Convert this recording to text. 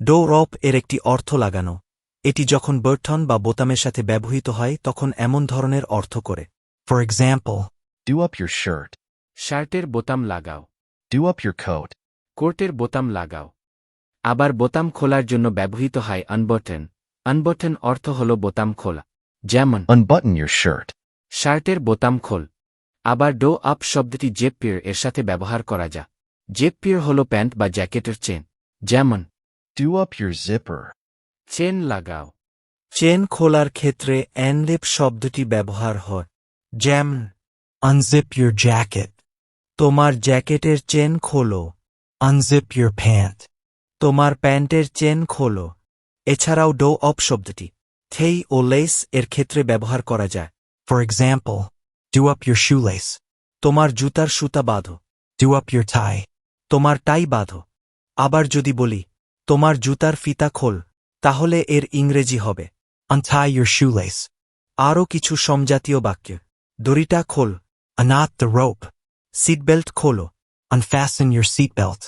Do রপ এর একটি অর্থ লাগানো। এটি যখন বার্টন বা বোতামের সাথে ব্যবহৃত হয় তখন এমন ধরনের অর্থ করে। For example, do up your shirt শার্টের বোতাম লাগাও। Do up your coat. কোর্টের বোতাম লাগাও। আবার বোতাম খোলার জন্য ব্যবহৃত হয় আনবটন আনবটন অর্থ হল বোতাম খোলা। যেমন Unbutton ইউর শার্ট শার্টের বোতাম খোল। আবার ডো আপ শব্দটি জেপ পিয়ার এর সাথে ব্যবহার করা যা। জেপ পিয়ার হল প্যান্ট বা জ্যাকেটের চেন। যেমন Do up your zipper. Chain লাগাও। চেন খোলার ক্ষেত্রে অ্যানলেপ শব্দটি ব্যবহার হয়। যেমন unzip your jacket, তোমার জ্যাকেটের চেন খোলো। Unzip your pant, তোমার প্যান্টের চেন খোলো। এছাড়াও ডো অপ শব্দটি। থেই ও লেস এর ক্ষেত্রে ব্যবহার করা যায়। For example, do up your shoelace, তোমার জুতার সুতা বাঁধো। Do up your tie, তোমার টাই বাঁধো। আবার যদি বলি তোমার জুতার ফিতা খোল, তাহলে এর ইংরেজি হবে। আনথাই ইউর শুলেস আরও কিছু সমজাতীয় বাক্য। দড়িটা খোল আনাথ রোপ সিট বেল্ট খোলো unfasten your seat belt